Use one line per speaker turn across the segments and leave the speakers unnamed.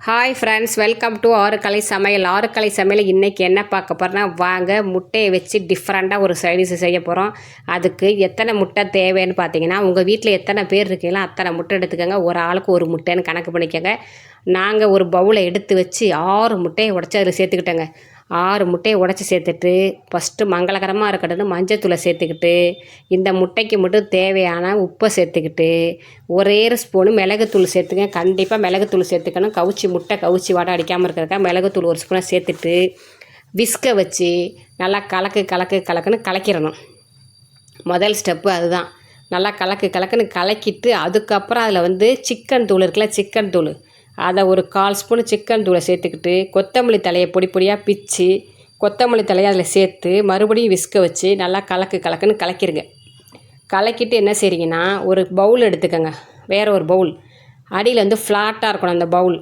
Hi friends welcome to Arukkalai Samayal. Arukkalai Samayal இன்றைக்கி என்ன பார்க்க போகிறோன்னா வாங்க முட்டையை வச்சு டிஃப்ரெண்ட்டாக ஒரு சைடிஸ் செய்ய போகிறோம் அதுக்கு எத்தனை முட்டை தேவைன்னு பார்த்தீங்கன்னா உங்கள் வீட்டில் எத்தனை பேர் இருக்கீங்களோ அத்தனை முட்டை எடுத்துக்கோங்க. ஒரு ஆளுக்கு ஒரு முட்டைன்னு கணக்கு பண்ணிக்கோங்க. நாங்கள் ஒரு பவுலை எடுத்து வச்சு ஆறு முட்டையை உடச்சி அதில் சேர்த்துக்கிட்டோங்க. ஆறு முட்டையை உடச்சி சேர்த்துட்டு ஃபஸ்ட்டு மங்களகரமாக இருக்கட்டும்னு மஞ்சத்தூளை சேர்த்துக்கிட்டு இந்த முட்டைக்கு மட்டும் தேவையான உப்பை சேர்த்துக்கிட்டு ஒரே ஸ்பூனு மிளகுத்தூள் சேர்த்துங்க. கண்டிப்பாக மிளகுத்தூள் சேர்த்துக்கணும். கவுச்சி முட்டை கவுச்சி வடை அடிக்காமல் இருக்கிறதுக்காக மிளகுத்தூள் ஒரு ஸ்பூனை சேர்த்துட்டு விஸ்கை வச்சு நல்லா கலக்கு கலக்கு கலக்குன்னு கலக்கிடணும். முதல் ஸ்டெப்பு அதுதான். நல்லா கலக்கு கலக்குன்னு கலக்கிட்டு அதுக்கப்புறம் அதில் வந்து சிக்கன் தூள் இருக்குல்ல சிக்கன் தூள். அதை ஒரு கால் ஸ்பூன் சிக்கன் தூளை சேர்த்துக்கிட்டு கொத்தமல்லி தலையை பொடி பொடியாக பிச்சு கொத்தமல்லி தலையை அதில் சேர்த்து மறுபடியும் விஸ்க வச்சு நல்லா கலக்கு கலக்குன்னு கலக்கிடுங்க கலக்கிட்டு என்ன செய்றீங்கன்னா ஒரு பவுல் எடுத்துக்கோங்க. வேறு ஒரு பவுல் அடியில் வந்து ஃப்ளாட்டாக இருக்கணும் அந்த பவுல்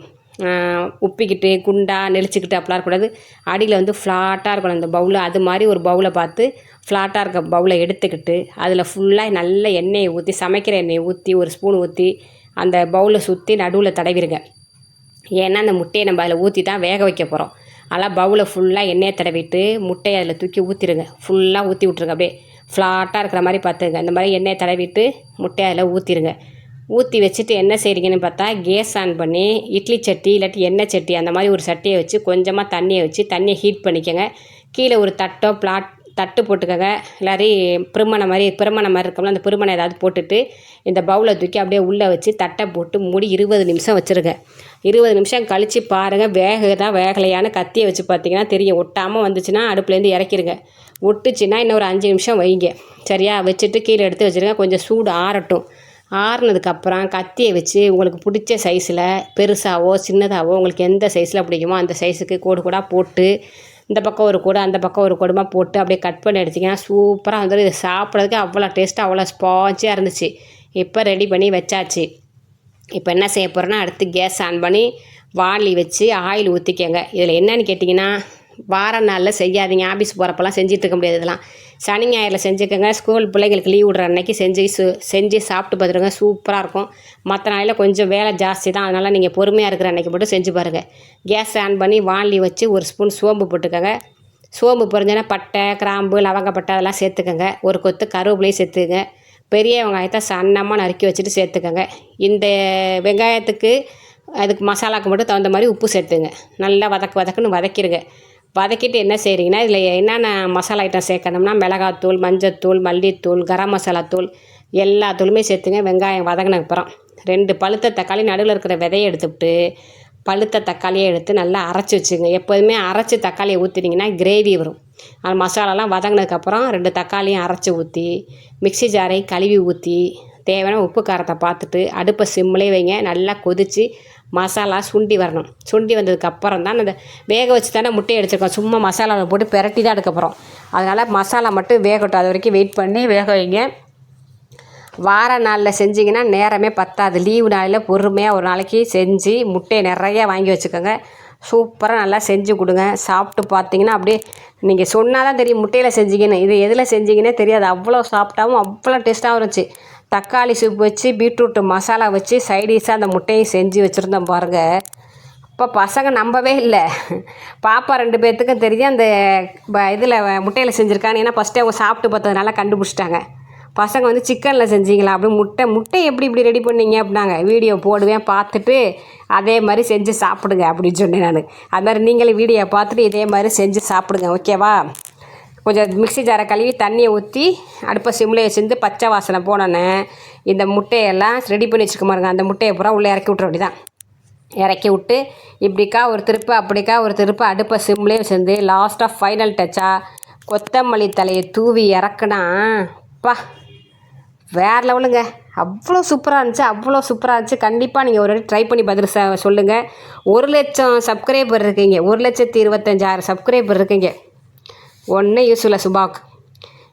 உப்பிக்கிட்டு குண்டா நெளிச்சிக்கிட்டு அப்படிலாம் இருக்கக்கூடாது. அடியில் வந்து ஃப்ளாட்டாக இருக்கணும் அந்த பவுல் அது மாதிரி ஒரு பவுலை பார்த்து ஃப்ளாட்டாக இருக்க பவுலை எடுத்துக்கிட்டு அதில் ஃபுல்லாக நல்ல எண்ணெயை ஊற்றி சமைக்கிற எண்ணெயை ஊற்றி ஒரு ஸ்பூன் ஊற்றி அந்த பவுலை சுற்றி நடுவில் தடவிடுங்க ஏன்னா அந்த முட்டையை நம்ம அதில் ஊற்றி தான் வேக வைக்க போகிறோம் அதெல்லாம் பவுலை ஃபுல்லாக எண்ணெயை தடவிட்டு முட்டையை அதில் தூக்கி ஊற்றிடுங்க ஃபுல்லாக ஊற்றி விட்ருங்க அப்படியே ஃப்ளாட்டாக இருக்கிற மாதிரி பார்த்துங்க. இந்த மாதிரி எண்ணெயை தடவிட்டு முட்டையை அதில் ஊற்றிடுங்க ஊற்றி வச்சுட்டு என்ன செய்கிறீங்கன்னு பார்த்தா கேஸ் ஆன் பண்ணி இட்லி சட்டி இல்லாட்டி எண்ணெய் சட்டி அந்த மாதிரி ஒரு சட்டியை வச்சு கொஞ்சமாக தண்ணியை வச்சு தண்ணியை ஹீட் பண்ணிக்கோங்க. கீழே ஒரு தட்டோ பிளாட் தட்டு போட்டுக்கோங்க. இல்லாரி பிரிமணம் மாதிரி பிரிமணம் மாதிரி இருக்கோம்ல அந்த பிரிமணம் ஏதாவது போட்டுட்டு இந்த பவுலை தூக்கி அப்படியே உள்ளே வச்சு தட்டை போட்டு மூடி இருபது நிமிஷம் வச்சுருங்க. இருபது நிமிஷம் கழித்து பாருங்கள் வேகதா வேகலையான கத்தியை வச்சு பார்த்தீங்கன்னா தெரியும். ஒட்டாமல் வந்துச்சுன்னா அடுப்புலேருந்து இறக்கிருங்க. ஒட்டுச்சுன்னா இன்னும் ஒரு அஞ்சு நிமிஷம் வைங்க. சரியா? வச்சுட்டு கீழே எடுத்து வச்சுருங்க. கொஞ்சம் சூடு ஆறட்டும். ஆறுனதுக்கப்புறம் கத்தியை வச்சு உங்களுக்கு பிடிச்ச சைஸில் பெருசாவோ சின்னதாகவோ உங்களுக்கு எந்த சைஸில் பிடிக்குமோ அந்த சைஸுக்கு கோடு கூடாக போட்டு இந்த பக்கம் ஒரு கூடை அந்த பக்கம் ஒரு கூடமாக போட்டு அப்படியே கட் பண்ணி எடுத்திங்கன்னா சூப்பராக வந்துடும் இது சாப்பிட்றதுக்கு அவ்வளோ டேஸ்ட்டாக அவ்வளோ ஸ்பாஞ்சியாக இருந்துச்சு. இப்போ ரெடி பண்ணி வச்சாச்சு. இப்போ என்ன செய்ய போகிறேன்னா அடுத்து கேஸ் ஆன் பண்ணி வாளி வச்சு ஆயில் ஊற்றிக்கங்க இதில் என்னன்னு கேட்டிங்கன்னா வார நாளில் செய்யாதீங்க. ஆஃபீஸ் போகிறப்பெல்லாம் செஞ்சுட்டு இருக்க முடியாது இதெல்லாம். சனி ஞாயிறில் செஞ்சுக்கோங்க. ஸ்கூல் பிள்ளைங்களுக்கு லீவ் விடுற அன்னைக்கு செஞ்சு சு செஞ்சு சாப்பிட்டு பார்த்துருங்க சூப்பராக இருக்கும். மற்ற நாளில் கொஞ்சம் வேலை ஜாஸ்தி தான். அதனால் நீங்கள் பொறுமையாக இருக்கிற அன்னைக்கு மட்டும் செஞ்சு பாருங்கள் கேஸ் ஆன் பண்ணி வாளி வச்சு ஒரு ஸ்பூன் சோம்பு போட்டுக்கோங்க. சோம்பு பொறிஞ்சோன்னா பட்டை கிராம்பு லவங்கப்பட்டை அதெல்லாம் சேர்த்துக்கோங்க. ஒரு கொத்து கருவேப்பிலையும் சேர்த்துக்கங்க. பெரிய வெங்காயத்தை சன்னமாக நறுக்கி வச்சுட்டு சேர்த்துக்கோங்க. இந்த வெங்காயத்துக்கு அதுக்கு மசாலாவுக்கு மட்டும் தகுந்த மாதிரி உப்பு சேர்த்துங்க. நல்லா வதக்கு வதக்குன்னு வதக்கிடுங்க வதக்கிட்டு என்ன செய்கிறீங்கன்னா இதில் என்னென்ன மசாலா ஐட்டம் சேர்க்கணும்னா மிளகாத்தூள் மஞ்சத்தூள் மல்லித்தூள் கரம் மசாலா தூள் எல்லா தூளுமே சேர்த்துங்க. வெங்காயம் வதங்கினதுக்கப்புறம் ரெண்டு பழுத்த தக்காளி நடுவில் இருக்கிற விதையை எடுத்துவிட்டு பழுத்த தக்காளியை எடுத்து நல்லா அரைச்சி வச்சுங்க. எப்போதுமே அரைச்சி தக்காளியை ஊற்றினீங்கன்னா கிரேவி வரும். அந்த மசாலாலாம் வதங்கினதுக்கப்புறம் ரெண்டு தக்காளியும் அரைச்சி ஊற்றி மிக்சி ஜாரை கழுவி ஊற்றி தேவையான உப்பு காரத்தை பார்த்துட்டு அடுப்பை சிம்மிலே வைங்க. நல்லா கொதித்து மசாலா சுண்டி வரணும். சுண்டி வந்ததுக்கப்புறம் தான் அந்த வேக வச்சு தானே முட்டையை எடுத்துருக்கோம். சும்மா மசாலாவை போட்டு பெரட்டி தான் எடுக்கப்புறம் அதனால் மசாலா மட்டும் வேகட்டும். அது வரைக்கும் வெயிட் பண்ணி வேக வைங்க. வார நாளில் செஞ்சிங்கன்னா நேரமே பத்தாது. லீவு நாளில் பொறுமையாக ஒரு நாளைக்கு செஞ்சு முட்டையை நிறையா வாங்கி வச்சுக்கோங்க. சூப்பராக நல்லா செஞ்சு கொடுங்க. சாப்பிட்டு பார்த்தீங்கன்னா அப்படியே நீங்கள் சொன்னால் தான் தெரியும் முட்டையில் செஞ்சிங்கன்னு. இது எதில் செஞ்சீங்கன்னே தெரியாது. அவ்வளோ சாப்பிட்டாவும் அவ்வளோ டேஸ்ட்டாகவும் இருந்துச்சு. தக்காளி சூப் வச்சு பீட்ரூட்டு மசாலா வச்சு சைடிஷாக அந்த முட்டையும் செஞ்சு வச்சுருந்தோம் பாருங்கள் இப்போ பசங்க நம்பவே இல்லை. பாப்பா ரெண்டு பேர்த்துக்கும் தெரியும் அந்த இதில் முட்டையில் செஞ்சுருக்கான்னு. ஏன்னா ஃபஸ்ட்டே அவங்க சாப்பிட்டு பார்த்ததுனால கண்டுபிடிச்சிட்டாங்க. பசங்க வந்து சிக்கனில் செஞ்சீங்களா? அப்படி முட்டை முட்டை எப்படி இப்படி ரெடி பண்ணீங்க அப்படின்னாங்க. வீடியோ போடுவேன் பார்த்துட்டு அதே மாதிரி செஞ்சு சாப்பிடுங்க அப்படின்னு சொன்னேன் நான். அது மாதிரி நீங்களும் வீடியோ பார்த்துட்டு இதே மாதிரி செஞ்சு சாப்பிடுங்க ஓகேவா கொஞ்சம் மிக்சி ஜாரை கழுவி தண்ணியை ஊற்றி அடுப்பை சிம்லேயே சேர்ந்து பச்சை வாசனை போனோன்னே இந்த முட்டையெல்லாம் ரெடி பண்ணி வச்சுக்க பாருங்க. அந்த முட்டையை பூரா உள்ளே இறக்கி விட்ற அப்படிதான் இறக்கி விட்டு இப்படிக்கா ஒரு திருப்பு அப்படிக்கா ஒரு திருப்பு அடுப்பை சிம்லேயே வச்சுருந்து லாஸ்ட்டாக ஃபைனல் டச்சாக கொத்தமல்லி தலையை தூவி இறக்குனா பா வேறு லெவலுங்க. அவ்வளோ சூப்பராக இருந்துச்சு அவ்வளோ சூப்பராக இருந்துச்சு. கண்டிப்பாக நீங்கள் ஒரு ட்ரை பண்ணி பதில் ச சொல்லுங்கள் ஒரு லட்சம் சப்ஸ்கிரைபர் இருக்கீங்க. ஒரு லட்சத்தி இருபத்தஞ்சாயிரம் சப்ஸ்கிரைபர் இருக்கீங்க. ஒன்றும் யூஸ் இல்லை சுபாக்.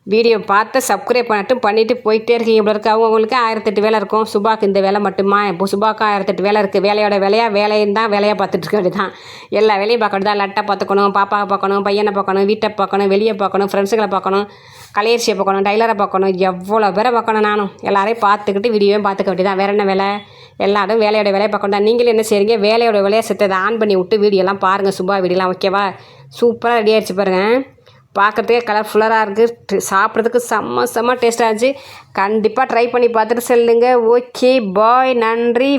வீடியோ பார்த்து சப்ஸ்கிரைப் பண்ணட்டும் பண்ணிவிட்டு போயிட்டே இருக்கீங்க இவ்வளோ இருக்குது அவங்களுக்கு ஆயிரத்தெட்டு வேலை இருக்கும். சுபாக்கு இந்த வேலை மட்டுமா? இப்போ சுபாக்கு ஆயிரத்தெட்டு வேலை இருக்குது வேலையோட வேலையாக வேலையும் தான் வேலையாக பார்த்துட்டு இருக்க வேண்டியதான் எல்லா வேலையும் பார்க்கணும் தான். லட்டை பார்த்துக்கணும் பாப்பாவை பார்க்கணும் பையனை பார்க்கணும் வீட்டை பார்க்கணும் வெளியே பார்க்கணும் ஃப்ரெண்ட்ஸுங்களை பார்க்கணும் கலையரிசியை பார்க்கணும் டைலரை பார்க்கணும். எவ்வளோ பேரை பார்க்கணும் நானும். எல்லாரையும் பார்த்துக்கிட்டு வீடியோவையும் பார்த்துக்க வேண்டியதான் வேறு என்ன வேலை? எல்லாரும் வேலையோட வேலையை பார்க்கணும் நீங்களும் என்ன செய்றீங்க? வேலையோட வேலையை செத்ததை ஆன் பண்ணி விட்டு வீடியோலாம் பாருங்கள் சுபா வீடியோலாம் ஓகேவா சூப்பராக ரெடி ஆயிடுச்சு பாருங்கள் பார்க்குறதுக்கே கலர்ஃபுல்லராக இருக்குது சாப்பிட்றதுக்கு செம்ம செம்ம டேஸ்ட்டாக இருந்துச்சு. கண்டிப்பாக ட்ரை பண்ணி பார்த்துட்டு சொல்லுங்கள் ஓகே பாய் நன்றி.